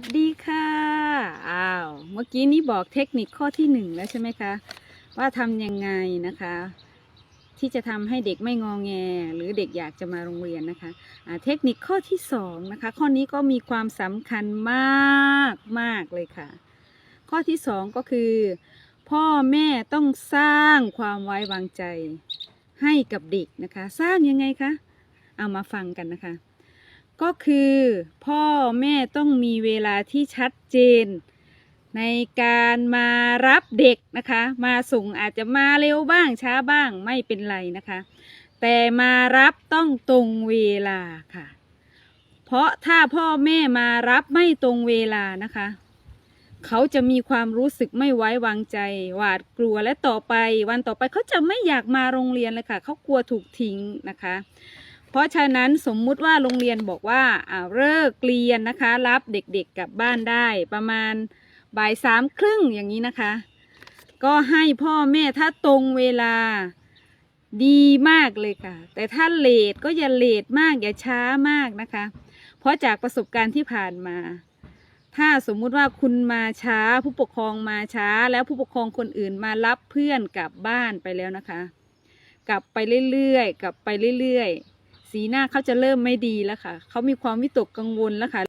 สดีค่ะ อ้าว เมื่อกี้นี้บอกเทคนิคข้อที่หนึ่งแล้วใช่ไหมคะ ว่าทำยังไงนะคะ ที่จะทำให้เด็กไม่งอแง หรือเด็กอยากจะมาโรงเรียนนะคะอ่าเทคนิคข้อที่สองนะคะ ข้อนี้ก็มีความสำคัญมากมากเลยค่ะ ข้อที่สองก็คือ พ่อแม่ต้องสร้างความไว้วางใจให้กับเด็กนะคะ สร้างยังไงคะ เอามาฟังกันนะคะ ก็คือพ่อแม่ต้องมีเวลาที่ชัดเจน ในการมารับเด็กนะคะ มาส่งอาจจะมาเร็วบ้างช้าบ้างไม่เป็นไรนะคะ แต่มารับต้องตรงเวลาค่ะ เพราะถ้าพ่อแม่มารับไม่ตรงเวลานะคะ เขาจะมีความรู้สึกไม่ไว้วางใจ หวาดกลัวและต่อไปวันต่อไปเขาจะไม่อยากมาโรงเรียนเลยค่ะ เขากลัวถูกทิ้งนะคะ เพราะฉะนั้นสมมุติว่าโรงเรียนบอกว่าอ่าเลิกเรียนนะคะ รับเด็กๆกลับบ้านได้ ประมาณบ่ายสามครึ่งอย่างนี้นะคะ ก็ให้พ่อแม่ถ้าตรงเวลาดีมากเลยค่ะ แต่ถ้าเลทก็อย่าเลทมากอย่าช้ามากนะคะ เพราะจากประสบการณ์ที่ผ่านมา ถ้าสมมุติว่าคุณมาช้าผู้ปกครองมาช้า แล้วผู้ปกครองคนอื่นมารับเพื่อนกลับบ้านไปแล้วนะคะ กลับไปเรื่อยๆกลับไปเรื่อยๆ สีหน้าเขาจะเริ่มไม่ดีแล้วค่ะ เขามีความวิตกกังวลแล้วค่ะ